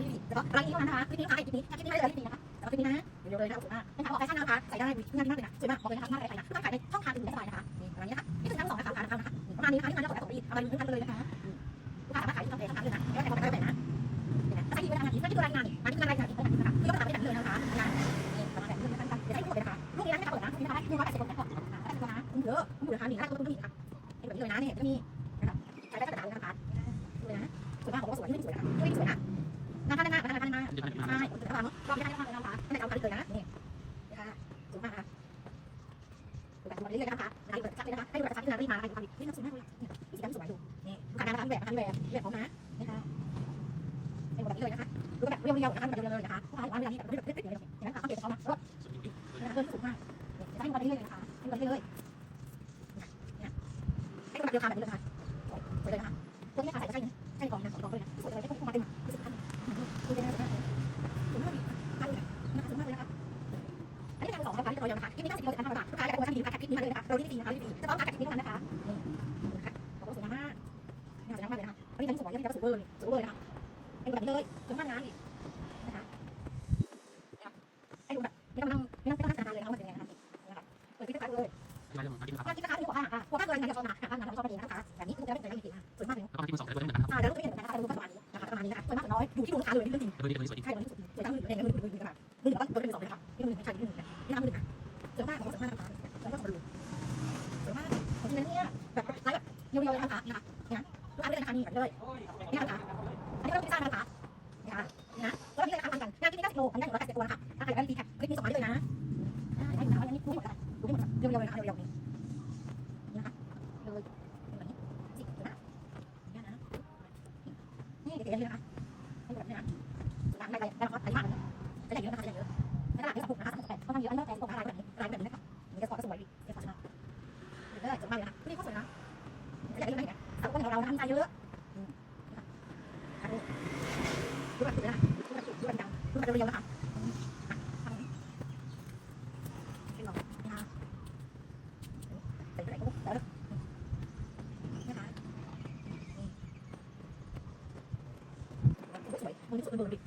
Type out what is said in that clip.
าที่สี่แล้วก็ไลนนี้เท่านั้นนะคะคลิปนี้นะคะไอคลิปนี้คลิปนี้ได้เลยคลิปนี้นะคะแต่ว่คลิปนี้นะเดี๋ยวเลยนะคะสวยมากแม่ค้าบอกแฟชั่นนะคะใส่ได้เลยงานที่มากเลยนะสวยมากบอกเลยนะคะมากเลยนะคือต้องขายในช่องทางอื่นได้สบายนะคะนี่อะไรนี้นะคะนี่คือทั้งสองนะคะสามพันนะคะประมาณนี้นะคะที่งานเราขอยสองปีเอาไปดูทั้งเลยนะคะลูกค้าสามารถขายที่ทำเลทั้งนั้นเลยนะแล้วแต่คนจะไปแบบนะถ้าที่ดูนะคะที่ดูรายงานมันคือรายงานอีกนะคะคือยกระดับไปแบบเลยนะคะงานประมาณแบบนี้นะคะเดี๋ยวให้ดูเลยนะคะลูกนี้นะคะไม่ต้องเปิดนะลูกนี้นะคะดูว่าแปดสิบคนแค่พอนะคะคุณเยอะคุณอยู่นะคะหนึ่งนะคะคุณต้องดูอีกค่ะเป็นแบบนี้เลยนะเนี่ยจะมี เลยนะคะงานเปิดชัดเลยนะคะให้ดูแบบชัดที่งานรีบมานะคะดูความดีนี่น่าสวยมากเลยนี่สีดำสวยดูนี่ลูกค้านะคะแบบนะคะแบบแบบของนะนะคะให้ดูแบบนี้เลยนะคะดูแบบเรียวๆนะคะแบบเรียวๆเลยนะคะลูกค้าว่าเวลานี้แบบเรียบๆเลยอย่างนั้นค่ะเขาเก็บเขามาแล้วนะคะเพิ่มสูงมากจะให้ดูแบบนี้เลยนะคะให้ดูแบบนี้เลยให้ดูแบบเดียวกันแบบนี้เลยค่ะสวยเลยนะคะตัวนี้ค่ะใส่ใช่ใช่กองนะของกองเลยนะสวยเลยได้พวกมาเต็มรู้สึกทันดูเป็นอะไรสวยมากดีทันเลยนะคะสวยมากเลยนะคะอันนี้เป็นสองนะคะที่เรายังนะคะที่นี่น่าสิบโลนะคะลูกค้าจะได้โปรโมชั่นดีค่ะแพ็คพินี้มาเลยนะคะเราที่ดีนะคะที่ดีจะต้องการแพ็คพินี้เท่านั้นนะคะนี่นะคะโอ้สวยมากน่าสวยมากเลยนะคะอันนี้ทั้งสวยยังมีกระสุนเบอร์เลยสวยเลยนะคะให้ดูแบบนี้เลยสวยมากนอีกนะคะให้ดูแบบไม่ต้องนั่งไม่ต้องไม่ต้องนั่งนานเลยนะคะมันเป็นยังไงนะคะนะคะเปิดที่กระจายเลยที่ร้าเรื่องของที่ครับถ้าที่กระจายที่หัวข้างค่ะหัวข้างเลยานะชอบมาค่ะงานเราชอบมาดีนะคะแบบนี้คือจะไม่เคยได้ยินสวยมากเลยแล้วก็ที่มือสองแต่ตัวนี้เหมือนกันครับอ่าเดี๋ยวเราจะเห็นนะคะดูประมาณนี้นะคะประมาณนี้นะคะสวยมากน้อยอยู่ที่ดูลูกค้าเลยนี่เรื่องจริงตัวนี้ตัวนี้สวยดีใช่ตอนนี้สุดสวยทั้งหนึ่งเลยมือมือมือนะคะมือแล้วก็ตัวเป็นสองเลยค่ะที่มือไม่ใช่ที่มือที่น้ำมือค่ะสวยมากสวยมากนะคะแล้วก็สมบูรณ์สวยมากของที่นี่ แบบไลฟ์แบบเรียวๆเลยนะคะนะคะเนี่ยลูกค้าเลยนะคะนี่แบบเลยนี่นะคะอันนี้ก็ไม่ทราบนะคะนะคะนะแล้วนี่เลยนะคะทำกันงานที่นี่ก็สิบโลอันนี้หนึ่งร้อยแปดสิบตัวนะคะถ้าใครได้ดีแท็กคลิปนี้ส่งมาได้เลยนะให้ดูนะอันนี้ดูหมดเลยดูหมดเรียวๆเลยนะคะเรียวๆนี่นะคะเลยแบบนี้สินะนี่นะนี่เดี๋ยวๆนะคะให้แบบนี้นะร้านได้ไปได้ราคาไปมากาวคนของเราทำใจเยอะดูแบบสุดเลยนะดูแบบสุดดูแบบดังดูแบบเรียวๆนะคะทำเป็นรอนะคะใส่ไปไหนก็แล้วนะคะสวยมือสุดมือดิ